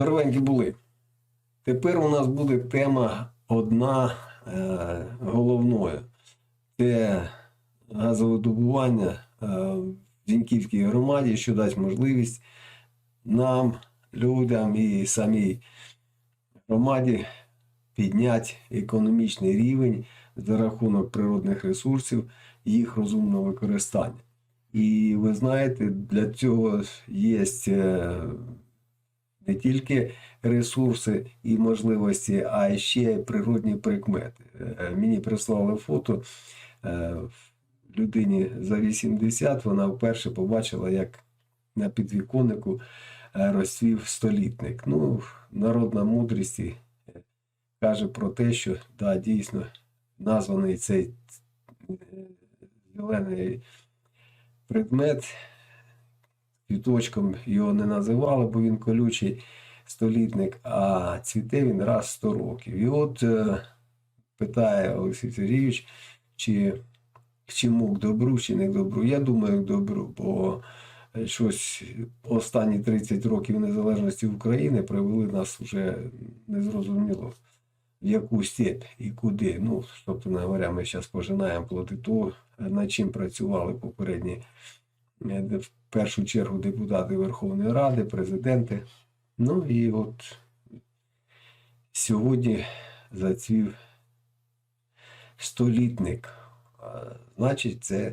Здоровенькі були. Тепер у нас буде тема одна е, головною. Це газовидобування е, в Зіньківській громаді, що дасть можливість нам, людям і самій громаді підняти економічний рівень за рахунок природних ресурсів і їх розумного використання. І ви знаєте, для цього є е, не тільки ресурси і можливості, а й ще природні прикмети. Е, Мені прислали фото е, людині за 80, вона вперше побачила, як на підвіконнику е, розцвів столітник. Ну, народна мудрість е, каже про те, що да, дійсно названий цей е, зелений предмет квіточком його не називали, бо він колючий столітник, а цвіте він раз 100 років. І от е, питає Олексій Сергійович, чи чому к добру, чи не к добру. Я думаю, к добру, бо е, щось останні 30 років незалежності України привели нас вже незрозуміло в яку степь і куди. Ну, собственно говоря, ми зараз пожинаємо плоди того, над чим працювали попередні в першу чергу депутати Верховної Ради, президенти. Ну і от сьогодні зацвів столітник. Значить, це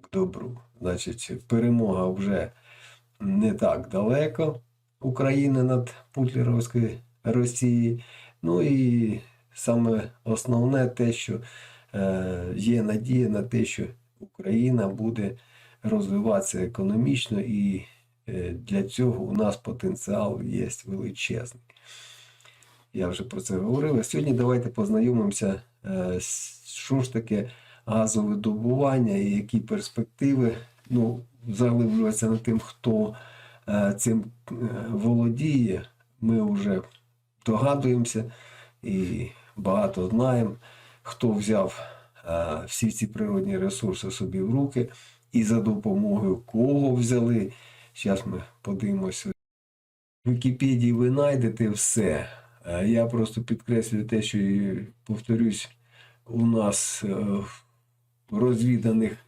к добру. Значить, перемога вже не так далеко України над Путлеровською Росії. Ну і саме основне те, що е, є надія на те, що Україна буде розвиватися економічно, і е, для цього у нас потенціал є величезний. Я вже про це говорив. А Сьогодні давайте познайомимося, е, що ж таке газовидобування і які перспективи. Ну, заглиблюватися над тим, хто е, цим володіє, ми вже догадуємося і багато знаємо, хто взяв всі ці природні ресурси собі в руки і за допомогою кого взяли. Зараз ми подивимося. В Вікіпедії ви знайдете все. Е, Я просто підкреслюю те, що повторюсь, у нас е, розвіданих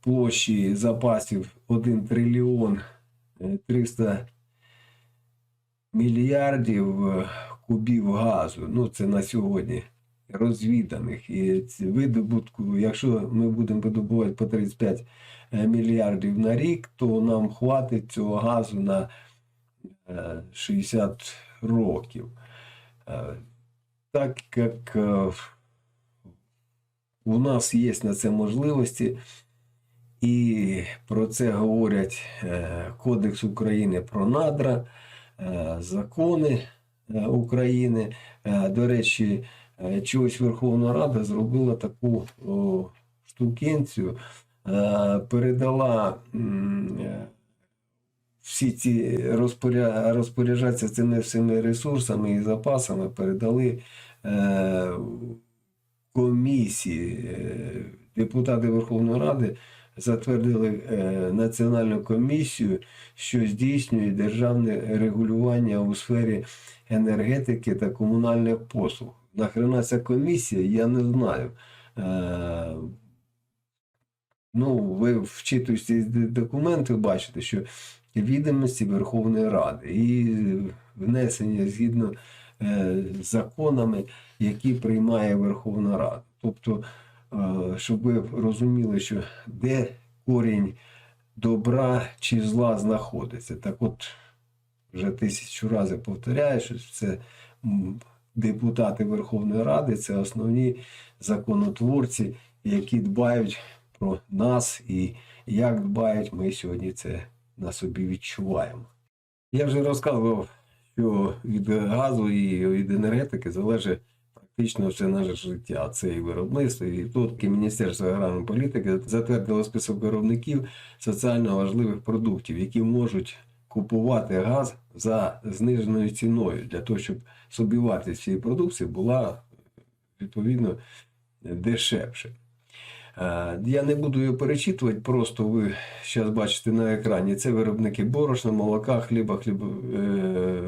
площі запасів 1 трильйон е, 300 мільярдів е, кубів газу. Ну, це на сьогодні розвіданих. І видобутку, якщо ми будемо видобувати по 35 е, мільярдів на рік, то нам хватить цього газу на е, 60 років. Е, Так як е, у нас є на це можливості, і про це говорять е, Кодекс України про надра, е, закони е, України. Е, До речі, е, чогось Верховна Рада зробила таку о, штукенцію, е, передала е, всі ці розпоря... розпоряджатися цими всіми ресурсами і запасами, передали е, комісії. Е, Депутати Верховної Ради затвердили е, національну комісію, що здійснює державне регулювання у сфері енергетики та комунальних послуг. Нахрена ця комісія, я не знаю. Е, ну, ви вчитуєте документи, бачите, що відомості Верховної Ради і внесення згідно е, з законами, які приймає Верховна Рада. Тобто, е, щоб ви розуміли, що де корінь добра чи зла знаходиться. Так от, вже тисячу разів повторяю, що це депутати Верховної Ради, це основні законотворці, які дбають про нас і як дбають, ми сьогодні це на собі відчуваємо. Я вже розказував, що від газу і від енергетики залежить практично все наше життя. Це і виробництво, і тут Міністерство аграрної політики затвердило список виробників соціально важливих продуктів, які можуть купувати газ за зниженою ціною для того, щоб собівартість цієї продукції була відповідно дешевше. Е, Я не буду його перечитувати, просто ви зараз бачите на екрані. Це виробники борошна, молока, хліба, хлібо, е,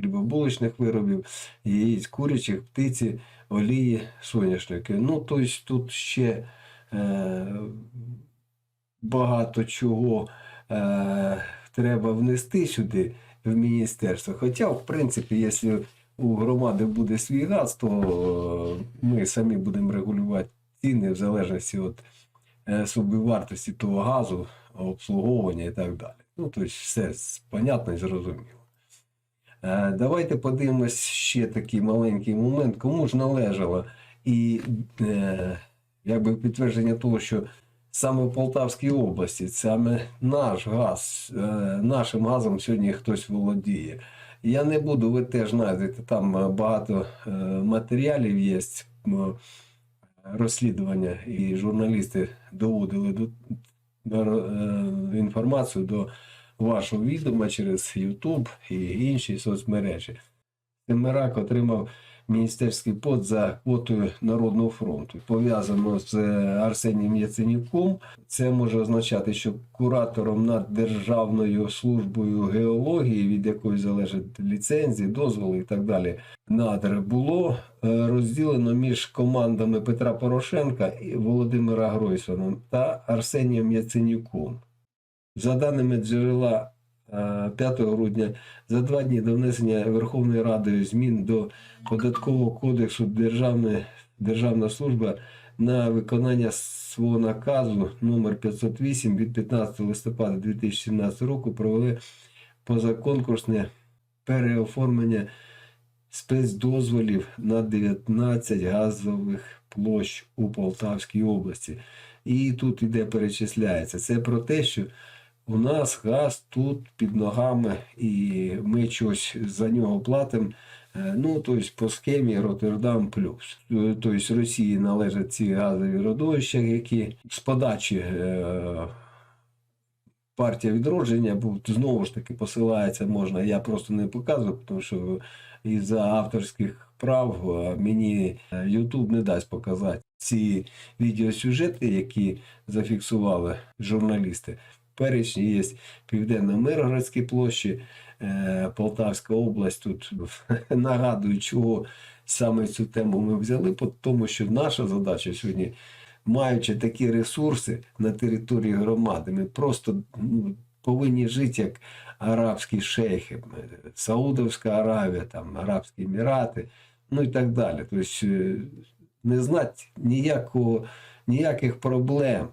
хлібобулочних виробів, яєць курячих, птиці, олії, соняшники. Ну, тобто тут ще е, багато чого е, треба внести сюди в міністерство. Хоча, в принципі, якщо у громади буде свій газ, то е, ми самі будемо регулювати ціни в залежності від е, собівартості того газу, обслуговування і так далі. Ну, тобто все понятно і зрозуміло. Е, Давайте подивимось ще такий маленький момент, кому ж належало. І якби підтвердження того, що саме в Полтавській області, саме наш газ, е, нашим газом сьогодні хтось володіє. Я не буду, ви теж знайдете, там е, багато е, матеріалів є, розслідування, і журналісти доводили до, до, інформацію до вашого відома через YouTube і інші соцмережі. Семерак отримав міністерський пост за квотою Народного фронту. Пов'язано з е, Арсенієм Яценюком. Це може означати, що куратором над Державною службою геології, від якої залежать ліцензії, дозволи і так далі, надр було е, розділено між командами Петра Порошенка і Володимира Гройсона та Арсенієм Яценюком. За даними джерела 5 грудня, за два дні до внесення Верховною Радою змін до Податкового кодексу Державна, Державна служба на виконання свого наказу номер 508 від 15 листопада 2017 року провели позаконкурсне переоформлення спецдозволів на 19 газових площ у Полтавській області. І тут іде перечисляється. Це про те, що у нас газ тут під ногами, і ми щось за нього платимо. Е, Ну, тобто по схемі Роттердам плюс. Е, Тобто Росії належать ці газові родовища, які з подачі е, партія відродження, бо знову ж таки посилається можна. Я просто не показую, тому що із-за авторських прав мені YouTube не дасть показати ці відеосюжети, які зафіксували журналісти. Перечні є Південно-Миргородські площі, е, Полтавська область. Тут нагадую, чого саме цю тему ми взяли, тому що наша задача сьогодні, маючи такі ресурси на території громади, ми просто ну, повинні жити як арабські шейхи, Саудовська Аравія, там, Арабські Емірати, ну і так далі. Тобто е, не знати ніякого, ніяких проблем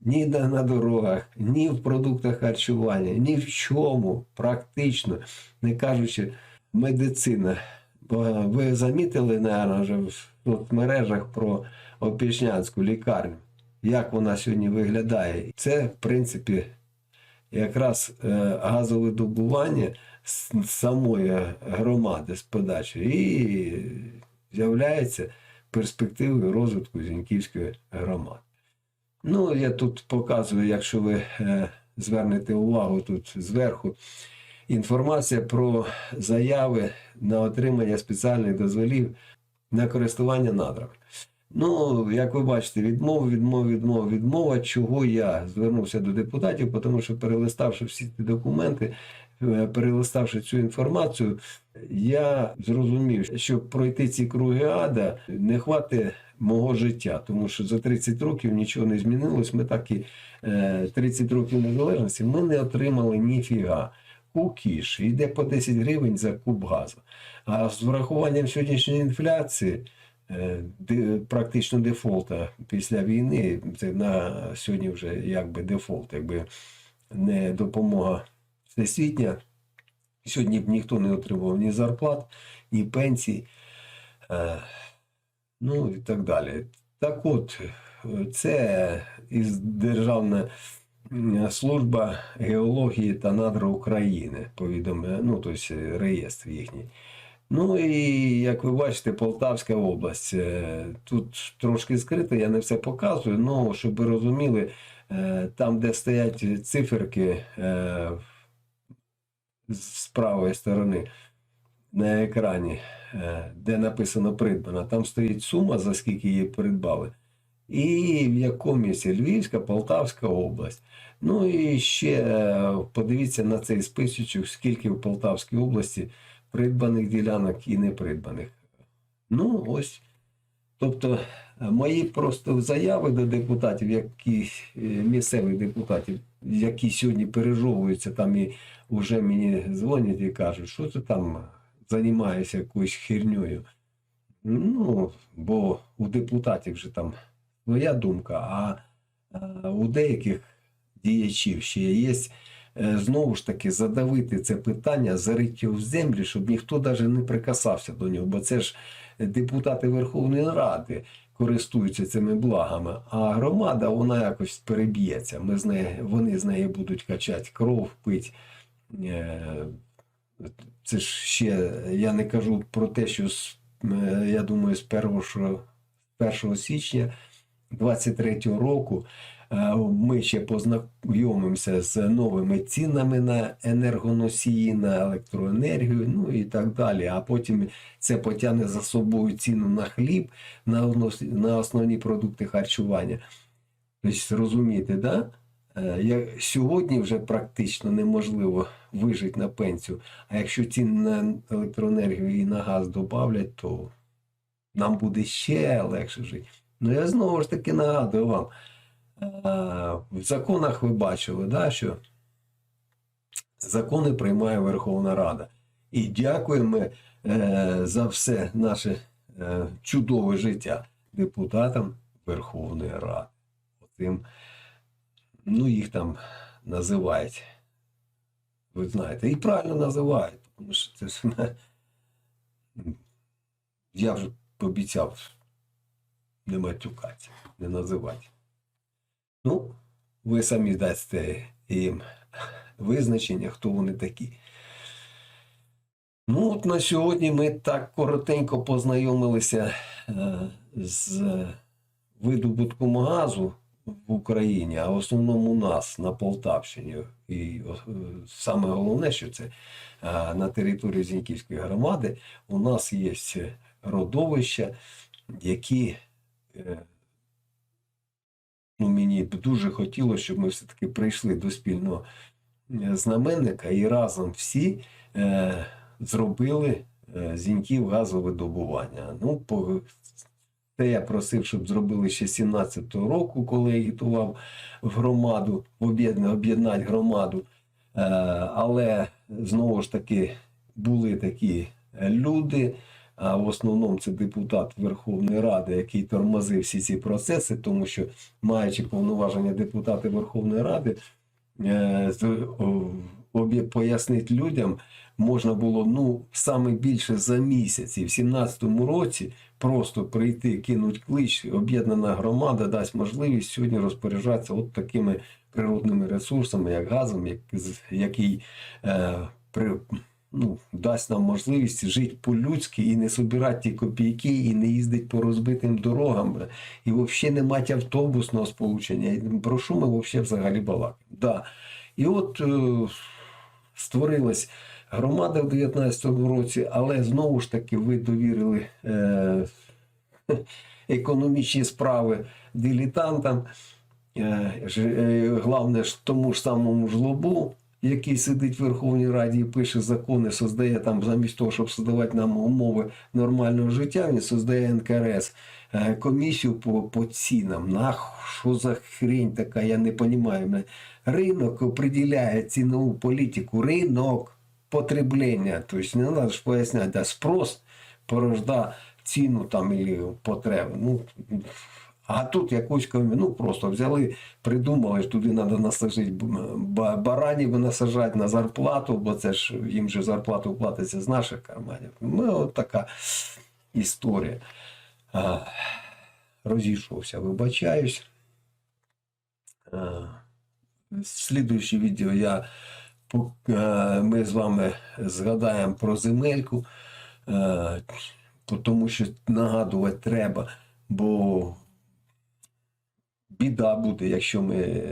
ні на, дорогах, ні в продуктах харчування, ні в чому практично, не кажучи медицина. Бо ви замітили, наверное, вже в соцмережах про Опішнянську лікарню, як вона сьогодні виглядає. Це, в принципі, якраз е, газовидобування з самої громади з подачі і з'являється перспективою розвитку Зіньківської громади. Ну, я тут показую, якщо ви е, звернете увагу тут зверху, інформація про заяви на отримання спеціальних дозволів на користування надрами. Ну, як ви бачите, відмова, відмова, відмова, відмова. Чого я звернувся до депутатів, тому що перелиставши всі ці документи, е, перелиставши цю інформацію, я зрозумів, щоб пройти ці круги ада, не хватить мого життя, тому що за 30 років нічого не змінилось. Ми так і е, 30 років незалежності ми не отримали ніфіга. Кукіш йде по 10 гривень за куб газу. А з врахуванням сьогоднішньої інфляції, е, практично дефолта після війни, це на сьогодні вже якби дефолт, якби не допомога всесвітня. Сьогодні б ніхто не отримував ні зарплат, ні пенсій, е, ну і так далі. Так от, це із Державна служба геології та надр України повідомляє, ну, тобто реєстр їхній. Ну і як ви бачите, Полтавська область. Е, Тут трошки скрито, я не все показую, але щоб ви розуміли, е, там, де стоять циферки з правої сторони на екрані, е, де написано придбана, там стоїть сума, за скільки її придбали. і в якомусь Львівська, Полтавська область. Ну і ще е, подивіться на цей списочок, скільки в Полтавській області придбаних ділянок і не придбаних. Ну, ось. Тобто, е, мої просто заяви до депутатів, які місцевих депутатів, які сьогодні пережовуються там і вже мені дзвонять і кажуть, що ти там займаєшся якоюсь хернею. Ну, бо у депутатів вже там своя думка, а, у деяких діячів ще є е, знову ж таки задавити це питання, зарити в землю, щоб ніхто навіть не прикасався до нього. Бо це ж депутати Верховної Ради користуються цими благами, а громада вона якось переб'ється. Ми з неї, вони з неї будуть качати кров, пить. Це ж ще я не кажу про те, що е, я думаю, з 1, 1 січня 23 року е, ми ще познайомимося з новими цінами на енергоносії, на електроенергію, ну і так далі. А потім це потягне за собою ціну на хліб, на, основні продукти харчування. Тобто, розумієте, да? Е, сьогодні вже практично неможливо вижити на пенсію. А якщо ціни на електроенергію і на газ додавлять, то нам буде ще легше жити. Ну я знову ж таки нагадую вам. е, В законах ви бачили, да, що закони приймає Верховна Рада. І дякуємо е, за все наше чудове життя депутатам Верховної Ради. Отим, ну, їх там називають. Ви знаєте, і правильно називають, тому що це ж я вже пообіцяв не матюкати, не називати. Ну, ви самі дасте їм визначення, хто вони такі. Ну, от на сьогодні ми так коротенько познайомилися е, з видобутком газу в Україні, а в основному у нас на Полтавщині. І е, саме головне, що це е, на території Зіньківської громади у нас є родовища, які е, ну, мені б дуже хотілося, щоб ми все-таки прийшли до спільного е, знаменника і разом всі е, зробили е, зіньків газовидобування. Ну, по, те я просив, щоб зробили ще 17-го року, коли агітував в громаду, об'єднати громаду. Е, але знову ж таки були такі е, люди, а в основному це депутат Верховної Ради, який тормозив всі ці процеси, тому що, маючи повноваження депутати Верховної Ради, е, пояснити людям можна було ну саме більше за місяць. В 17-му році просто прийти, кинуть клич, об'єднана громада дасть можливість сьогодні розпоряджатися от такими природними ресурсами, як газом, як, який е, при, ну, дасть нам можливість жити по-людськи і не собирати ті копійки, і не їздити по розбитим дорогам, і взагалі не мати автобусного сполучення. Про що ми взагалі взагалі балакаємо? Да. І от е, створилась громада в 19-му році, але знову ж таки ви довірили е, економічні справи дилетантам. Е, е, Головне ж тому ж самому жлобу, який сидить в Верховній Раді і пише закони, создає там, замість того, щоб создавати нам умови нормального життя, він создає НКРС е, комісію по, по цінам. Нах, що за хрень така, я не розумію. Ринок определяє цінову політику. Ринок потреблення. Тобто не треба ж поясняти, а спрос порожда ціну там і потребу. Ну, а тут якусь ну просто взяли, придумали, що туди треба насажити баранів насажати на зарплату, бо це ж їм же зарплату платиться з наших карманів. Ну, от така історія. Розійшовся, вибачаюсь. Слідуюче відео я ми з вами згадаємо про земельку, тому що нагадувати треба, бо біда буде, якщо ми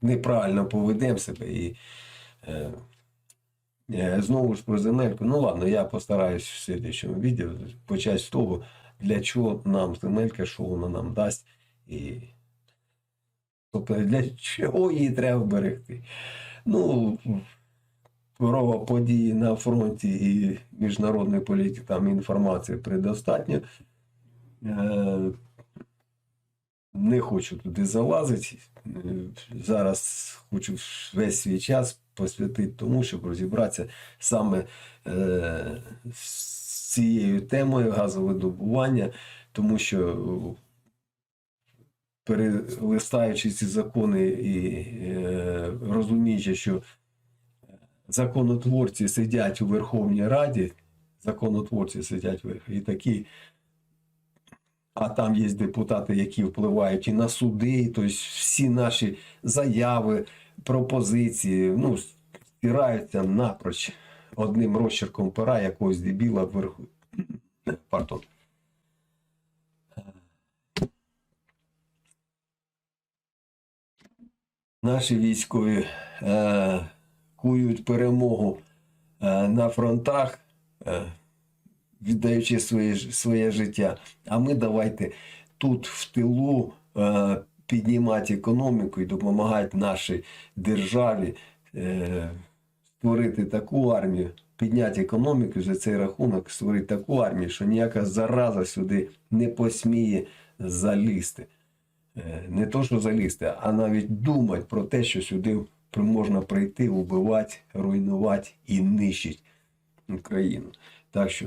неправильно поведемо себе і е, е, знову ж про земельку. Ну ладно, я постараюсь в слідчому відео почати з того, для чого нам земелька, що вона нам дасть. І... Тобто для чого її треба берегти? Ну, про події на фронті і міжнародної політики там інформації предостатньо. Не хочу туди залазити. Зараз хочу весь свій час посвятити тому, щоб розібратися саме е, з цією темою газовидобування, тому що перелистаючи ці закони і е, розуміючи, що законотворці сидять у Верховній Раді, законотворці сидять і такі, а там є депутати, які впливають і на суди, тобто всі наші заяви, пропозиції, ну, стираються напроч одним розчерком пера якогось дебіла вверху. Пардон. Наші військові е, кують перемогу е, на фронтах, е, віддаючи своє, своє життя. А ми давайте тут в тилу е, піднімати економіку і допомагати нашій державі е, створити таку армію, підняти економіку за цей рахунок, створити таку армію, що ніяка зараза сюди не посміє залізти. Е, Не то, що залізти, а навіть думати про те, що сюди можна прийти, вбивати, руйнувати і нищити Україну. Так що